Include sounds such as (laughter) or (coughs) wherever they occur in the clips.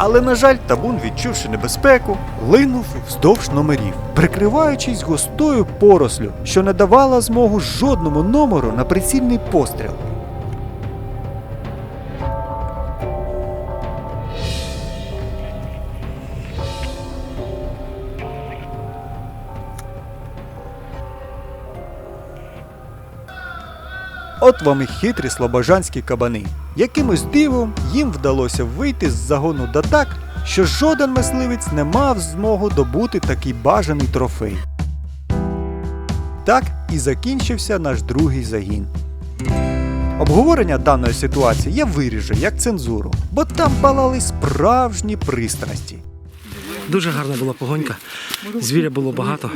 Але, на жаль, табун, відчувши небезпеку, линув вздовж номерів, прикриваючись густою порослю, що не давала змогу жодному номеру на прицільний постріл. От вам і хитрі слобожанські кабани. Якимось дивом їм вдалося вийти з загону да так, що жоден мисливець не мав змогу добути такий бажаний трофей. Так і закінчився наш другий загін. Обговорення даної ситуації я виріжу як цензуру, бо там палали справжні пристрасті. Дуже гарна була погонька. Звіря було багато.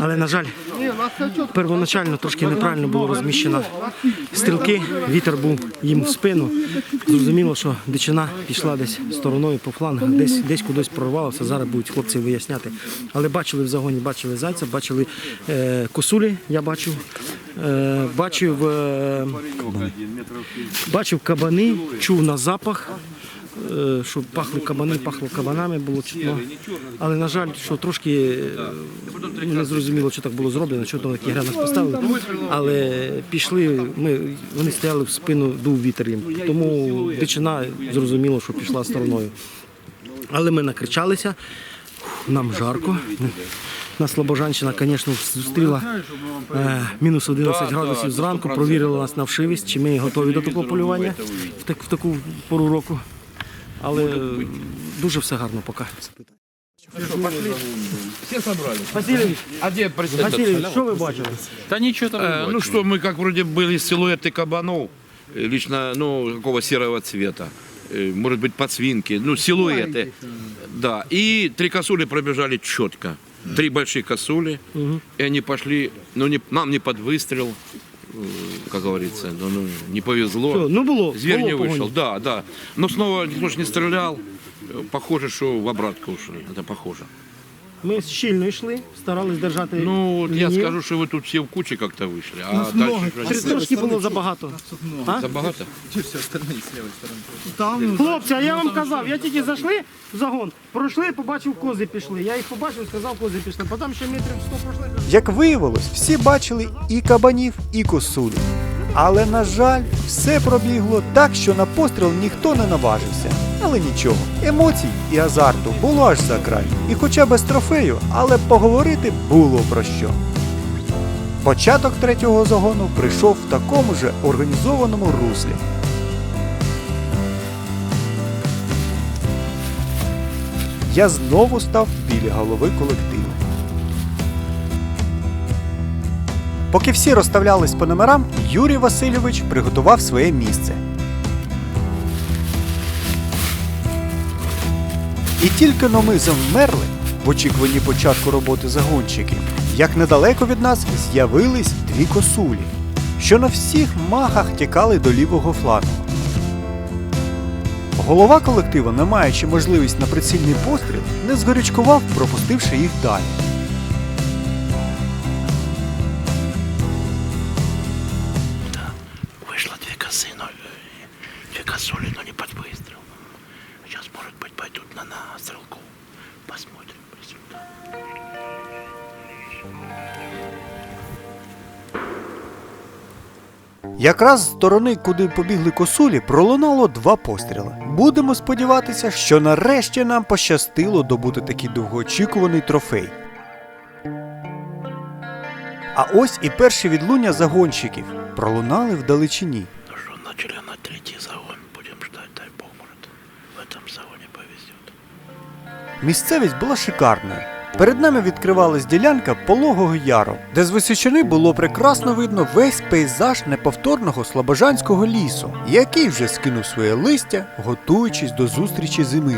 Але, на жаль, первоначально трошки неправильно було розміщено стрілки. Вітер був їм в спину. Зрозуміло, що дичина пішла десь стороною по флангах, десь, десь кудись прорвалося. Зараз будуть хлопці виясняти. Але бачили в загоні, бачили зайця, бачили е, косулі, я бачив. Е, бачив, е, бачив кабани, чув на запах. Е, що пахли кабани, пахло кабанами, було чутно. Але на жаль, що трошки е, не зрозуміло, що так було зроблено, що там такі гранат поставили. Але пішли, ми, вони стояли в спину, дув вітер їм. Тому дичина зрозуміло, що пішла стороною. Але ми накричалися, нам жарко. Нас Слобожанщина, звісно, зустріла е, мінус 11 градусів зранку, провірила нас на вшивість, чи ми готові до такого полювання в таку пору року Але е, дуже все гарно поки. Все собрались. Васильович, А где президент? Васильович, що ви бачили? Да ничего там Э, ну что, мы как вроде были силуэты кабанов, э, лично, ну, какого серого цвета, э, может быть, подсвинки, ну, силуэты, да, и три косули пробежали четко, три большие косули, и они пошли, ну, не, нам не под выстрел, э, как говорится, ну, ну, не повезло. Що, ну було, Зверь було не вышел, погоні. да, да, но снова никто ж не стрелял, Э, похоже, что в обратку ушли, это похоже. Ми щільно йшли, старались держати. Ну, вот я лінію. скажу, что вы тут все в куче как-то вышли, а дальше... что Тр- Трошки було забагато. Забагато? Хлопці, а я вам казав, я тільки зайшли в загон, пройшли, побачив, кози пішли. Я їх побачив, сказав, кози пішли. Потім ще метрів 100 пройшли. Як виявилось, всі бачили і кабанів, і косулі. Але, на жаль, все пробігло так, що на постріл ніхто не наважився. Але нічого, емоцій і азарту було аж за край. І хоча без трофею, але поговорити було про що. Початок третього загону прийшов в такому же організованому руслі. Я знову став біля голови колективу. Поки всі розставлялись по номерам, Юрій Васильович приготував своє місце. І тільки но ми завмерли в очікуванні початку роботи загонщиків, як недалеко від нас з'явились дві косулі, що на всіх махах тікали до лівого флангу. Голова колективу, не маючи можливість на прицільний постріл, не згорячкував, пропустивши їх далі. Может быть, пойдут на, на стрелку. Посмотрим результат. Якраз з сторони, куди побігли косулі, пролунало два постріли. Будемо сподіватися, що нарешті нам пощастило добути такий довгоочікуваний трофей. А ось і перші відлуння загонщиків пролунали вдалечині. Ну что, начали на третий загон. Будем ждать, дай бог, может, в этом загоне повезет. Місцевість була шикарною. Перед нами відкривалась ділянка пологого яру, де з височини було прекрасно видно весь пейзаж неповторного слобожанського лісу, який вже скинув своє листя, готуючись до зустрічі зими.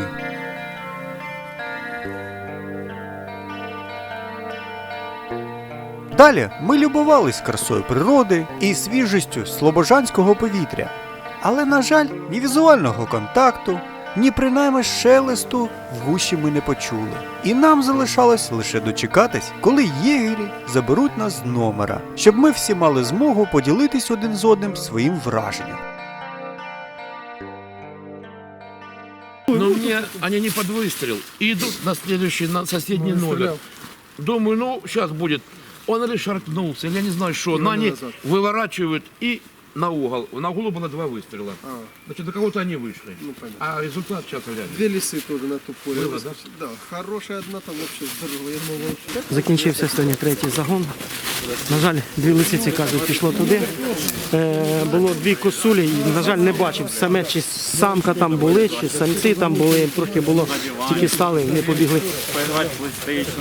Далі ми любувались красою природи і свіжістю слобожанського повітря. Але, на жаль, ні візуального контакту, ні принаймні шелесту в гущі ми не почули. І нам залишалось лише дочекатись, коли єгері заберуть нас з номера, щоб ми всі мали змогу поділитись один з одним своїм враженням. Но мне они не под выстрел. И идут на следующий, на соседний номер. Думаю, ну, сейчас будет. Он или шаркнулся, или я не знаю что. Но они выворачивают и на угол. На углу было два выстрела. Значит, до кого-то они вышли. а результат сейчас глянем. Две лисы тоже на ту поле. Было, да? Да, хорошая одна там вообще здоровая. Я думал, Закінчився сьогодні третій загон. На жаль, дві лисиці кажуть, пішло туди. Е, було дві косулі, і, на жаль, не бачив. Саме чи самка там були, чи самці там були. Трохи було, тільки стали, вони побігли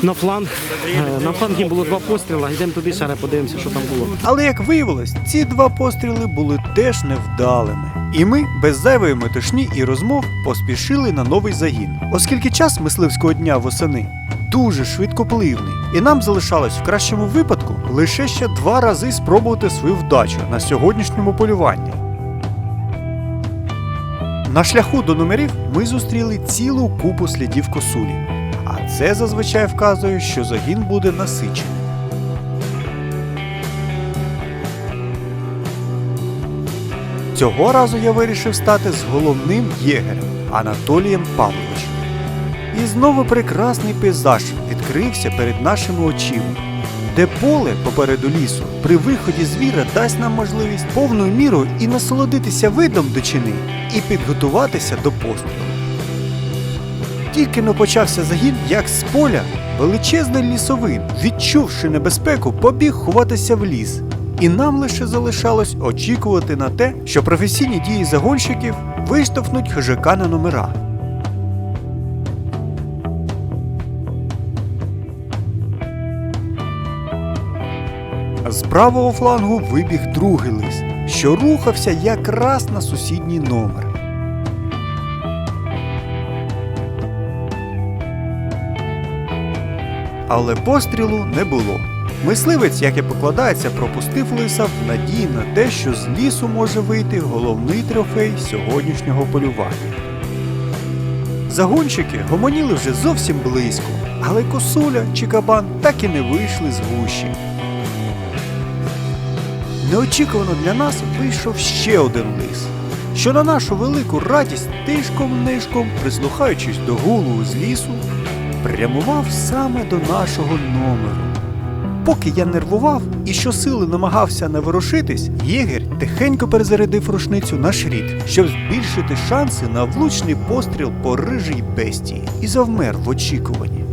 на фланг. Е, на флангі було два постріли. Йдемо туди, ще раз подивимося, що там було. Але як виявилось, ці два постріли були теж невдалими. І ми, без зайвої метушні і розмов, поспішили на новий загін, оскільки час мисливського дня восени дуже швидкопливний, і нам залишалось в кращому випадку лише ще два рази спробувати свою вдачу на сьогоднішньому полюванні. На шляху до номерів ми зустріли цілу купу слідів косулі, а це зазвичай вказує, що загін буде насичений. Цього разу я вирішив стати з головним єгерем Анатолієм Павловичем. І знову прекрасний пейзаж відкрився перед нашими очима, де поле попереду лісу при виході звіра дасть нам можливість повною мірою і насолодитися видом дичини, і підготуватися до пострілу. Тільки но почався загін, як з поля величезний лісовин, відчувши небезпеку, побіг ховатися в ліс. І нам лише залишалось очікувати на те, що професійні дії загонщиків виштовхнуть хижака на номера. З правого флангу вибіг другий лис, що рухався якраз на сусідній номер. Але пострілу не було. Мисливець, як і покладається, пропустив лиса в надії на те, що з лісу може вийти головний трофей сьогоднішнього полювання. Загонщики гомоніли вже зовсім близько, але косуля чи кабан так і не вийшли з гущі. Неочікувано для нас вийшов ще один лис, що на нашу велику радість тишком-нишком, прислухаючись до гулу з лісу, прямував саме до нашого номеру. Поки я нервував і щосили намагався не ворушитись, єгер тихенько перезарядив рушницю на шрід, щоб збільшити шанси на влучний постріл по рижій бестії, і завмер в очікуванні.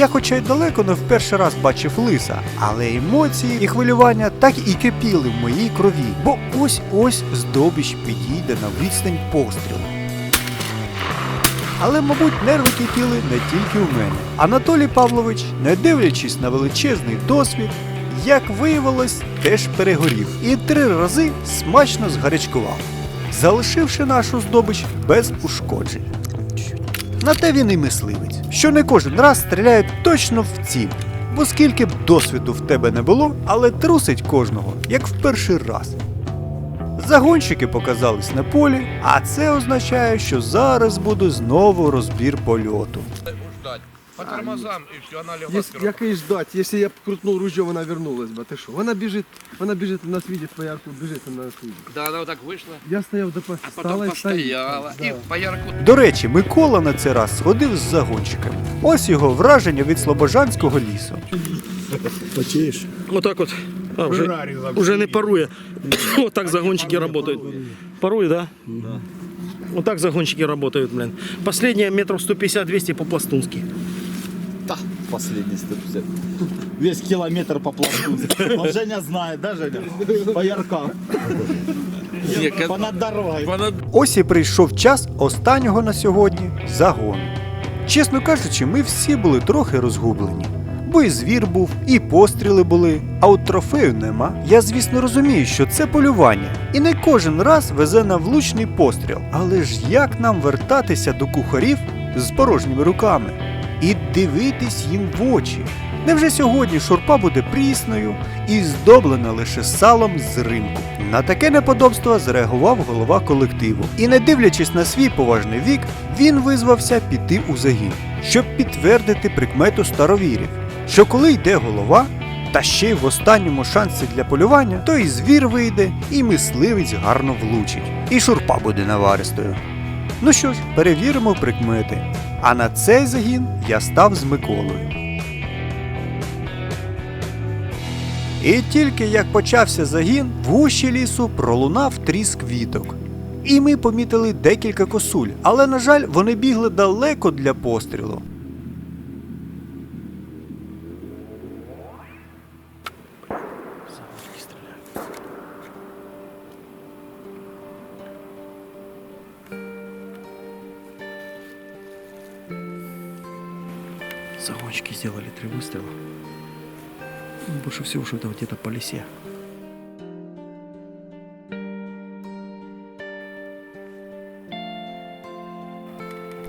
Я хоча й далеко не в перший раз бачив лиса, але емоції і хвилювання так і кипіли в моїй крові, бо ось-ось здобич підійде на відстань пострілу. Але, мабуть, нерви кипіли не тільки у мене. Анатолій Павлович, не дивлячись на величезний досвід, як виявилось, теж перегорів і три рази смачно згарячкував, залишивши нашу здобич без ушкоджень. На те він і мисливець, що не кожен раз стріляє точно в ціль. Бо скільки б досвіду в тебе не було, але трусить кожного, як в перший раз. Загонщики показались на полі, а це означає, що зараз буде знову розбір польоту. По тормозам и все, она легла Если, як її ждать, якщо я б крутнув ружьо, вона вернулась би. Ти що? Вона біжить, вона біжить, нас видить по ярку, біжить вона нас видить. Да, она вот так вышла, Я стояв до а потом стала і постояла. стоїть. И по ярку До речі, Микола на цей раз сходив з загонщиками. Ось його враження від Слобожанського лісу. Отак от. А, вже, вже не парує. (coughs) Отак загонщики працюють. Парує, да? Да. Отак загонщики працюють, блин. Последние метров 150-200 по-пластунски. Да, последний 150. Весь километр по пласту. Он Женя знает, да, Женя? По яркам. Понад дорогой. Ось і прийшов час останнього на сьогодні загону. Чесно кажучи, ми всі були трохи розгублені. Бо і звір був, і постріли були, а от трофею нема. Я, звісно, розумію, що це полювання, і не кожен раз везе на влучний постріл. Але ж як нам вертатися до кухарів з порожніми руками і дивитись їм в очі? Невже сьогодні шурпа буде прісною і здоблена лише салом з ринку? На таке неподобство зреагував голова колективу. І не дивлячись на свій поважний вік, він визвався піти у загін, щоб підтвердити прикмету старовірів, що коли йде голова, та ще й в останньому шансі для полювання, то і звір вийде, і мисливець гарно влучить, і шурпа буде наваристою. Ну що ж, перевіримо прикмети. А на цей загін я став з Миколою. І тільки як почався загін, в гущі лісу пролунав тріск віток. І ми помітили декілька косуль, але, на жаль, вони бігли далеко для пострілу. Больше всего, это где-то по лесе.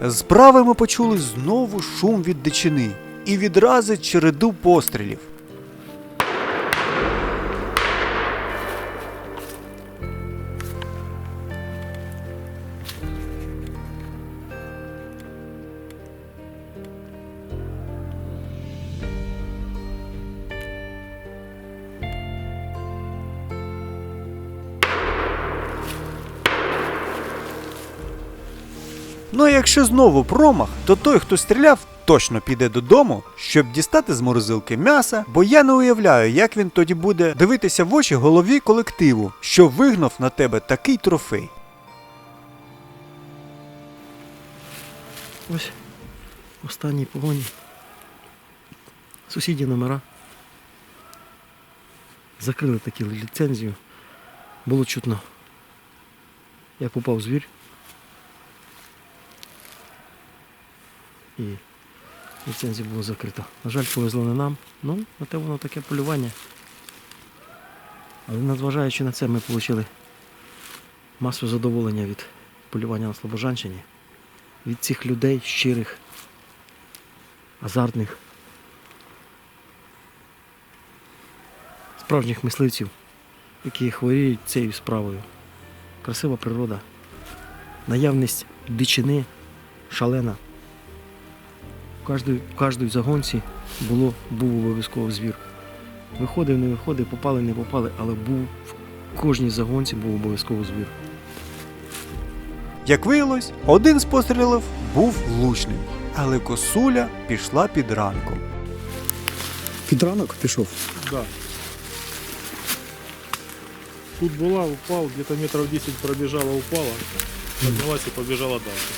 Справи ми почули знову шум від дичини і відрази череду пострілів. Якщо знову промах, то той, хто стріляв, точно піде додому, щоб дістати з морозилки м'яса, бо я не уявляю, як він тоді буде дивитися в очі голові колективу, що вигнав на тебе такий трофей. Ось останній погоні. Сусіді номера. Закрили такі ліцензію. Було чутно, як упав звір. І ліцензія була закрита. На жаль, повезло не нам. Ну, на те воно таке полювання. Але незважаючи на це, ми отримали масу задоволення від полювання на Слобожанщині від цих людей щирих, азартних, справжніх мисливців, які хворіють цією справою. Красива природа, наявність дичини шалена. В кожній, в кожній загонці було, був обов'язково звір. Виходив, не виходив, попали, не попали, але був в кожній загонці був обов'язково звір. Як виявилось, один з пострілів був влучним, але косуля пішла під ранком. Під ранок пішов. Да. Тут была, упал, где-то метров 10 пробежала, упала, поднялась и побежала дальше.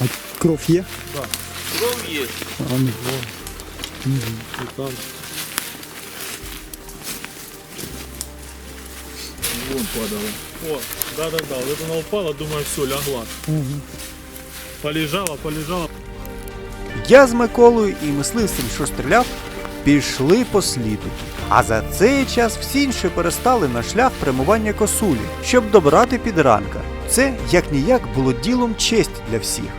А кров є? Кров є. А, ну. И там Вон падала. О, да-да-да, вот это она упала, думаю, все, лягла. Полежала, полежала. Я з Миколою і мисливцем, що стріляв, пішли по сліду. А за цей час всі інші перестали на шлях прямування косулі, щоб добрати підранка. Це як ніяк було ділом честь для всіх.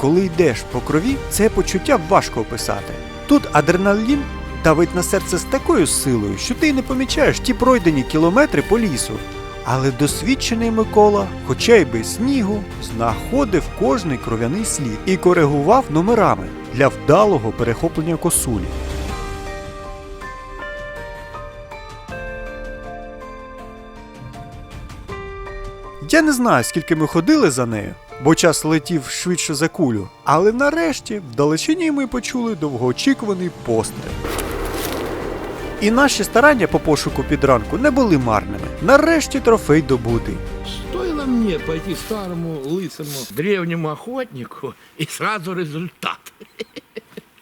Коли йдеш по крові, це почуття важко описати. Тут адреналін давить на серце з такою силою, що ти не помічаєш ті пройдені кілометри по лісу. Але досвідчений Микола, хоча й без снігу, знаходив кожний кров'яний слід і коригував номерами для вдалого перехоплення косулі. Я не знаю, скільки ми ходили за нею, бо час летів швидше за кулю, але нарешті вдалечині ми почули довгоочікуваний постріл. І наші старання по пошуку підранку не були марними. Нарешті трофей добутий. Стоило мне пойти старому, лысому, древнему охотнику, и сразу результат.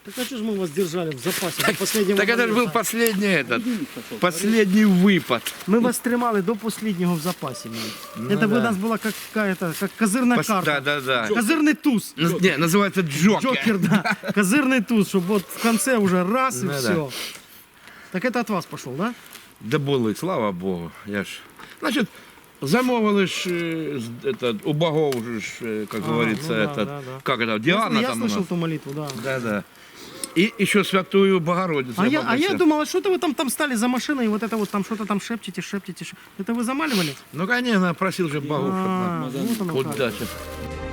Так а что же мы вас держали в запасе до последнего Так это же был последний этот, последний выпад. Мы вас тримали до последнего в запасе. блин. Это бы у да. нас была как какая-то, как козырная Пос- карта. Да, да, да. Козырный туз. Наз- Не, называется Джокер. Джокер, да. (laughs) Козырный туз, чтобы вот в конце уже раз и Ну да. все. Так это от вас пошел, да? Да були, слава Богу. Я ж. Значит, замовили ж е, з- этот, у богов же ж, е, как Ага, говорится, ну да, этот, да, да. как это, Диана я там у слышал ту молитву, да. Да, да. И еще Святую Богородицу. А я, а я попросил. думал, а что-то вы там, там стали за машиной, и вот это вот там что-то там шепчете, шепчете. ш- Это вы замаливали? Ну, конечно, просил же Богу, чтобы А, нам вот оно как. удачи.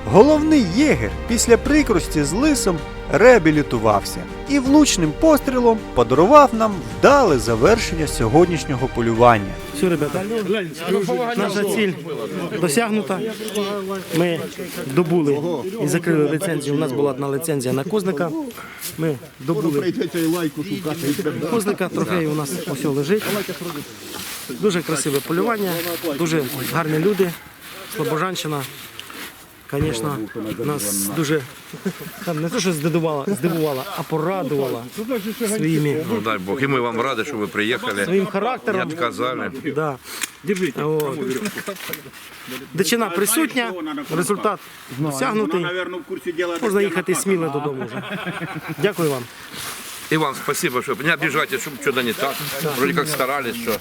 Головний єгер після прикрості з лисом реабілітувався і влучним пострілом подарував нам вдале завершення сьогоднішнього полювання. Все, ребята, наша ціль досягнута. Ми добули і закрили ліцензію. У нас була одна ліцензія на козника. Ми добули козника, трофей у нас ось лежить. Дуже красиве полювання, дуже гарні люди. Слобожанщина. Звісно, нас дуже там не те, що здивувала, здивувала, а порадувала своїми Ну, дай Бог. И мы вам рады, что вы приехали. своїм Не характером. отказали. Да. От. Дичина присутня, результат досягнутий. Можна їхати сміло додому вже. Дякую вам. И вам спасибо, что не обижайтесь, чтобы что-то не так. Вроде как старались, что.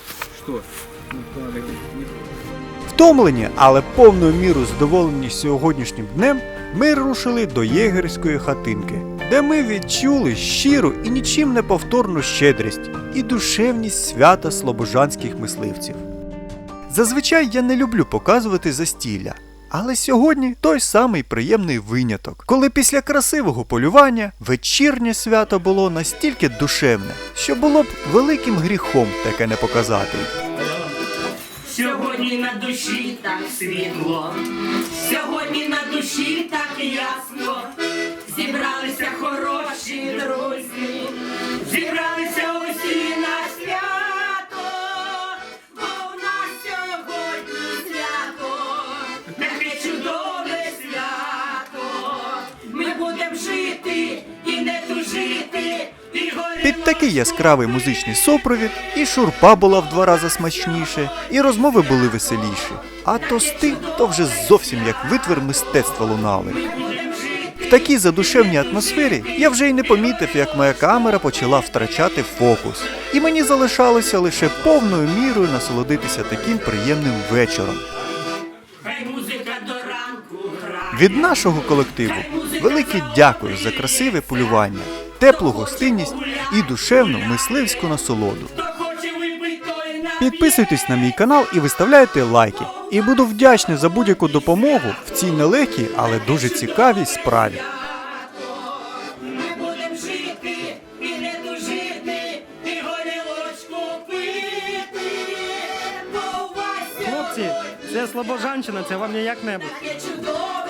Втомлені, але повною мірою задоволені сьогоднішнім днем, ми рушили до єгерської хатинки, де ми відчули щиру і нічим не повторну щедрість і душевність свята слобожанських мисливців. Зазвичай я не люблю показувати застілля. Але сьогодні той самий приємний виняток, коли після красивого полювання вечірнє свято було настільки душевне, що було б великим гріхом таке не показати. Сьогодні на душі так світло, сьогодні на душі так ясно. Зібралися хороші друзі, зібралися усі на такий яскравий музичний супровід і шурпа була в два рази смачніше, і розмови були веселіші. А тости то вже зовсім як витвір мистецтва лунали. В такій задушевній атмосфері я вже й не помітив, як моя камера почала втрачати фокус, і мені залишалося лише повною мірою насолодитися таким приємним вечором. Від нашого колективу велике дякую за красиве полювання, теплу гостинність і душевну мисливську насолоду. Підписуйтесь на мій канал і виставляйте лайки. І буду вдячний за будь-яку допомогу в цій нелегкій, але дуже цікавій справі. Не Хлопці, це Слобожанщина, це вам не таке чудове